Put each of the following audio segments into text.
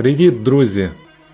Привіт, друзі!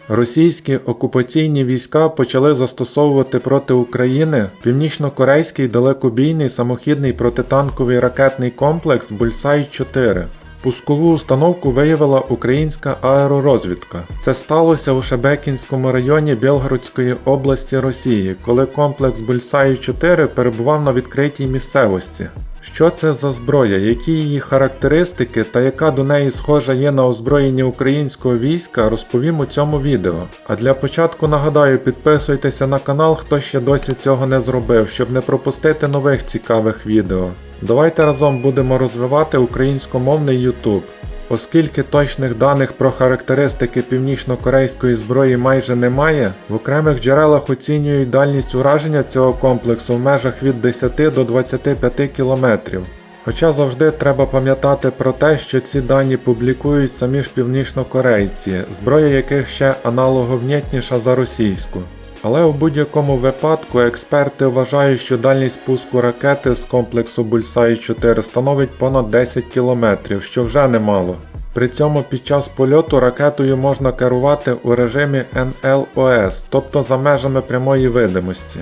Російські окупаційні війська почали застосовувати проти України північно-корейський далекобійний самохідний протитанковий ракетний комплекс Бульсай-4. Пускову установку виявила українська аеророзвідка. Це сталося у Шебекінському районі Білгородської області Росії, коли комплекс Бульсай-4 перебував на відкритій місцевості. Що це за зброя, які її характеристики та яка до неї схожа є на озброєнні українського війська, розповім у цьому відео. А для початку нагадаю, підписуйтеся на канал, хто ще досі цього не зробив, щоб не пропустити нових цікавих відео. Давайте разом будемо розвивати українськомовний YouTube. Оскільки точних даних про характеристики північно-корейської зброї майже немає, в окремих джерелах оцінюють дальність ураження цього комплексу в межах від 10 до 25 кілометрів. Хоча завжди треба пам'ятати про те, що ці дані публікують самі ж північнокорейці, зброя яких ще аналоговнєтніша за російську. Але у будь-якому випадку експерти вважають, що дальність пуску ракети з комплексу Бульсай 4 становить понад 10 км, що вже немало. При цьому під час польоту ракетою можна керувати у режимі NLOS, тобто за межами прямої видимості.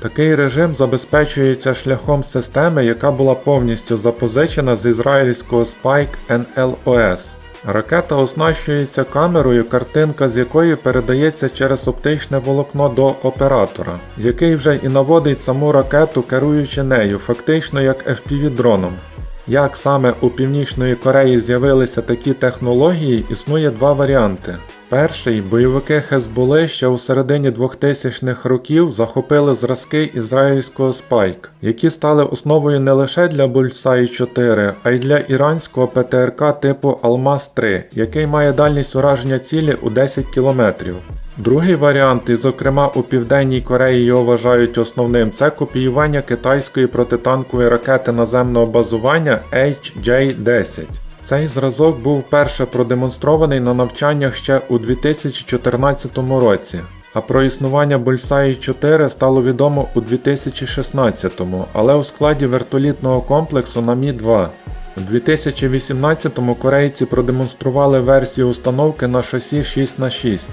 Такий режим забезпечується шляхом системи, яка була повністю запозичена з ізраїльського Spike NLOS. Ракета оснащується камерою, картинка з якої передається через оптичне волокно до оператора, який вже і наводить саму ракету, керуючи нею, фактично як FPV-дроном. Як саме у Північної Кореї з'явилися такі технології, існує два варіанти. Перший бойовики Хезболи ще у середині 2000-х років захопили зразки ізраїльського Spike, які стали основою не лише для Bullseye 4, а й для іранського ПТРК типу Алмаз 3, який має дальність ураження цілі у 10 км. Другий варіант, і зокрема у Південній Кореї його вважають основним, це копіювання китайської протитанкової ракети наземного базування HJ-10. Цей зразок був вперше продемонстрований на навчаннях ще у 2014 році, а про існування Бульсаї 4 стало відомо у 2016, але у складі вертолітного комплексу на Мі-2. У 2018-му корейці продемонстрували версію установки на шасі 6х6.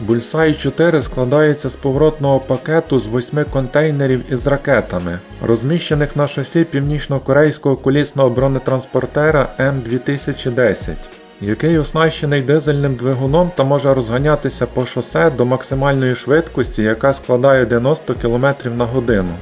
Бульсай 4 складається з поворотного пакету з восьми контейнерів із ракетами, розміщених на шасі північно-корейського колісного бронетранспортера М2010, який оснащений дизельним двигуном та може розганятися по шосе до максимальної швидкості, яка складає 90 км на годину.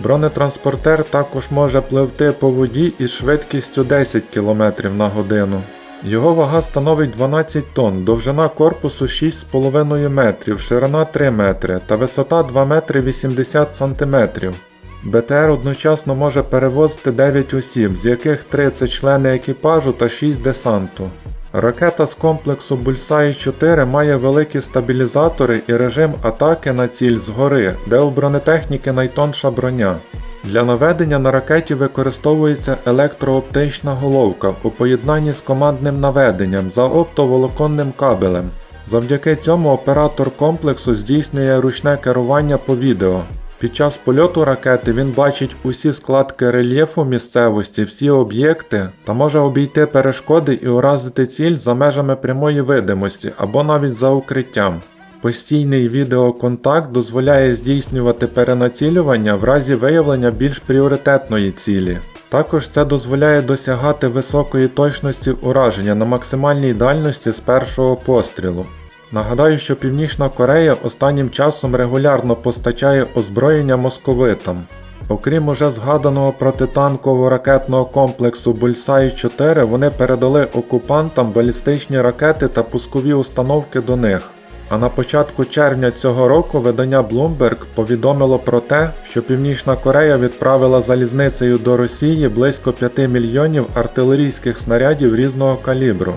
Бронетранспортер також може пливти по воді із швидкістю 10 км на годину. Його вага становить 12 тонн, довжина корпусу 6,5 метрів, ширина 3 метри та висота 2 метри 80 сантиметрів. БТР одночасно може перевозити 9 осіб, з яких 3 це члени екіпажу та 6 десанту. Ракета з комплексу Бульсай 4 має великі стабілізатори і режим атаки на ціль згори, де у бронетехніки найтонша броня. Для наведення на ракеті використовується електрооптична головка у поєднанні з командним наведенням за оптоволоконним кабелем. Завдяки цьому оператор комплексу здійснює ручне керування по відео. Під час польоту ракети він бачить усі складки рельєфу місцевості, всі об'єкти та може обійти перешкоди і уразити ціль за межами прямої видимості або навіть за укриттям. Постійний відеоконтакт дозволяє здійснювати перенацілювання в разі виявлення більш пріоритетної цілі. Також це дозволяє досягати високої точності ураження на максимальній дальності з першого пострілу. Нагадаю, що Північна Корея останнім часом регулярно постачає озброєння московитам. Окрім уже згаданого протитанкового ракетного комплексу Бульсай 4, вони передали окупантам балістичні ракети та пускові установки до них. А на початку червня цього року видання Bloomberg повідомило про те, що Північна Корея відправила залізницею до Росії близько 5 мільйонів артилерійських снарядів різного калібру.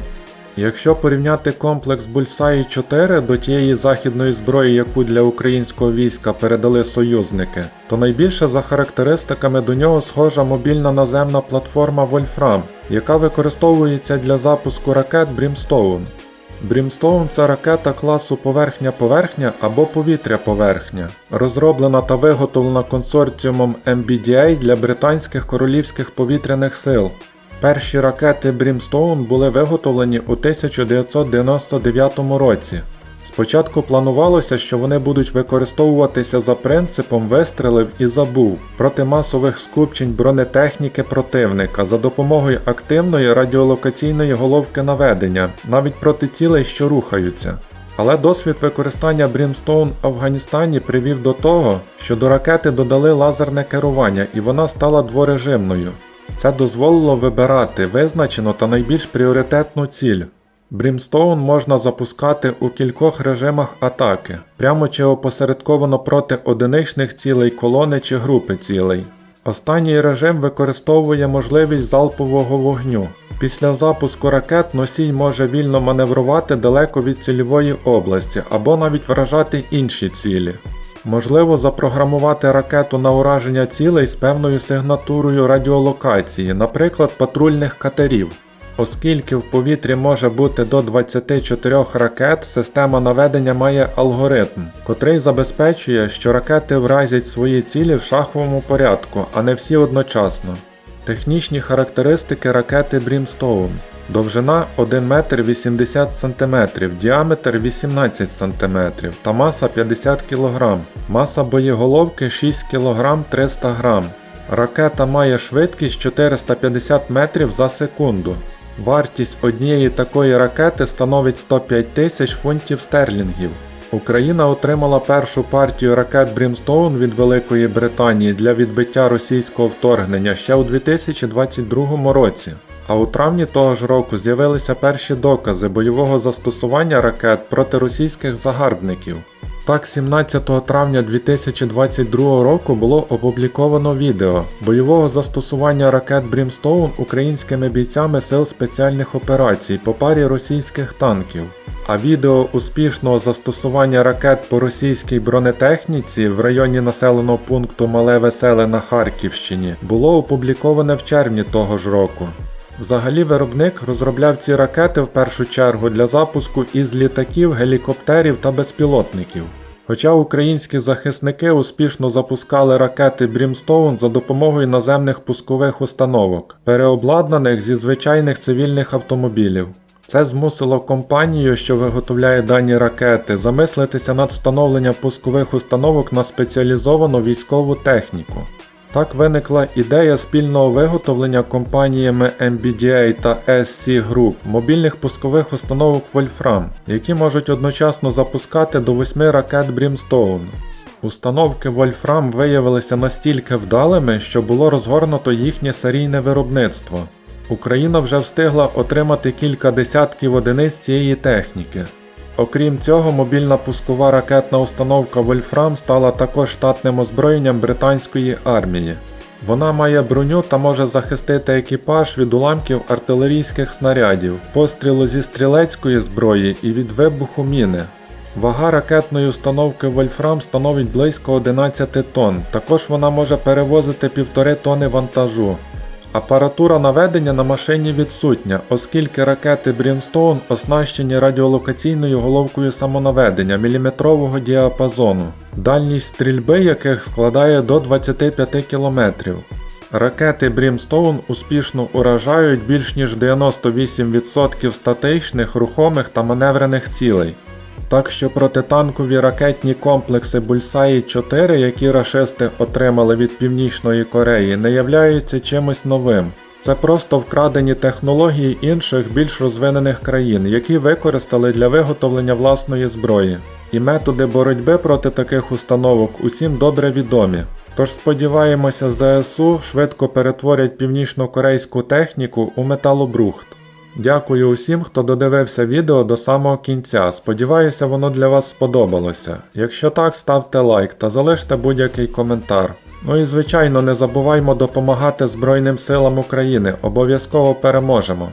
Якщо порівняти комплекс Бульсаї 4 до тієї західної зброї, яку для українського війська передали союзники, то найбільше за характеристиками до нього схожа мобільна наземна платформа Wolfram, яка використовується для запуску ракет Brimstone. Brimstone – це ракета класу поверхня-поверхня або повітря-поверхня, розроблена та виготовлена консорціумом MBDA для британських королівських повітряних сил. Перші ракети Брімстоун були виготовлені у 1999 році. Спочатку планувалося, що вони будуть використовуватися за принципом вистрелив і забув проти масових скупчень бронетехніки противника за допомогою активної радіолокаційної головки наведення, навіть проти цілей, що рухаються. Але досвід використання Brimstone в Афганістані привів до того, що до ракети додали лазерне керування і вона стала дворежимною. Це дозволило вибирати визначену та найбільш пріоритетну ціль. Брімстоун можна запускати у кількох режимах атаки, прямо чи опосередковано проти одиничних цілей колони чи групи цілей. Останній режим використовує можливість залпового вогню. Після запуску ракет носій може вільно маневрувати далеко від цільової області або навіть вражати інші цілі. Можливо запрограмувати ракету на ураження цілей з певною сигнатурою радіолокації, наприклад, патрульних катерів. Оскільки в повітрі може бути до 24 ракет, система наведення має алгоритм, котрий забезпечує, що ракети вразять свої цілі в шаховому порядку, а не всі одночасно. Технічні характеристики ракети Brimstone. Довжина 1 метр 80 см, діаметр 18 см та маса 50 кг. Маса боєголовки 6 кг 300 г. Ракета має швидкість 450 метрів за секунду. Вартість однієї такої ракети становить 105 тисяч фунтів стерлінгів. Україна отримала першу партію ракет Брімстоун від Великої Британії для відбиття російського вторгнення ще у 2022 році. А у травні того ж року з'явилися перші докази бойового застосування ракет проти російських загарбників. Так, 17 травня 2022 року було опубліковано відео бойового застосування ракет Brimstone українськими бійцями сил спеціальних операцій по парі російських танків. А відео успішного застосування ракет по російській бронетехніці в районі населеного пункту Мале Веселе на Харківщині було опубліковане в червні того ж року. Взагалі виробник розробляв ці ракети в першу чергу для запуску із літаків, гелікоптерів та безпілотників. Хоча українські захисники успішно запускали ракети Brimstone за допомогою наземних пускових установок, переобладнаних зі звичайних цивільних автомобілів. Це змусило компанію, що виготовляє дані ракети, замислитися над встановленням пускових установок на спеціалізовану військову техніку. Так виникла ідея спільного виготовлення компаніями MBDA та SC Group мобільних пускових установок Wolfram, які можуть одночасно запускати до 8 ракет Brimstone. Установки Wolfram виявилися настільки вдалими, що було розгорнуто їхнє серійне виробництво. Україна вже встигла отримати кілька десятків одиниць цієї техніки. Окрім цього, мобільна пускова ракетна установка Wolfram стала також штатним озброєнням британської армії. Вона має броню та може захистити екіпаж від уламків артилерійських снарядів, пострілу зі стрілецької зброї і від вибуху міни. Вага ракетної установки Wolfram становить близько 11 тонн, також вона може перевозити 1,5 тонни вантажу. Апаратура наведення на машині відсутня, оскільки ракети Brimstone оснащені радіолокаційною головкою самонаведення міліметрового діапазону, дальність стрільби яких складає до 25 км. Ракети Brimstone успішно уражають більш ніж 98% статичних, рухомих та маневрених цілей. Так що протитанкові ракетні комплекси Bullseye 4, які рашисти отримали від Північної Кореї, не являються чимось новим. Це просто вкрадені технології інших більш розвинених країн, які використали для виготовлення власної зброї. І методи боротьби проти таких установок усім добре відомі. Тож сподіваємося, ЗСУ швидко перетворять північно-корейську техніку у металобрухт. Дякую усім, хто додивився відео до самого кінця. Сподіваюся, воно для вас сподобалося. Якщо так, ставте лайк та залиште будь-який коментар. Ну і звичайно, не забуваймо допомагати Збройним силам України, обов'язково переможемо.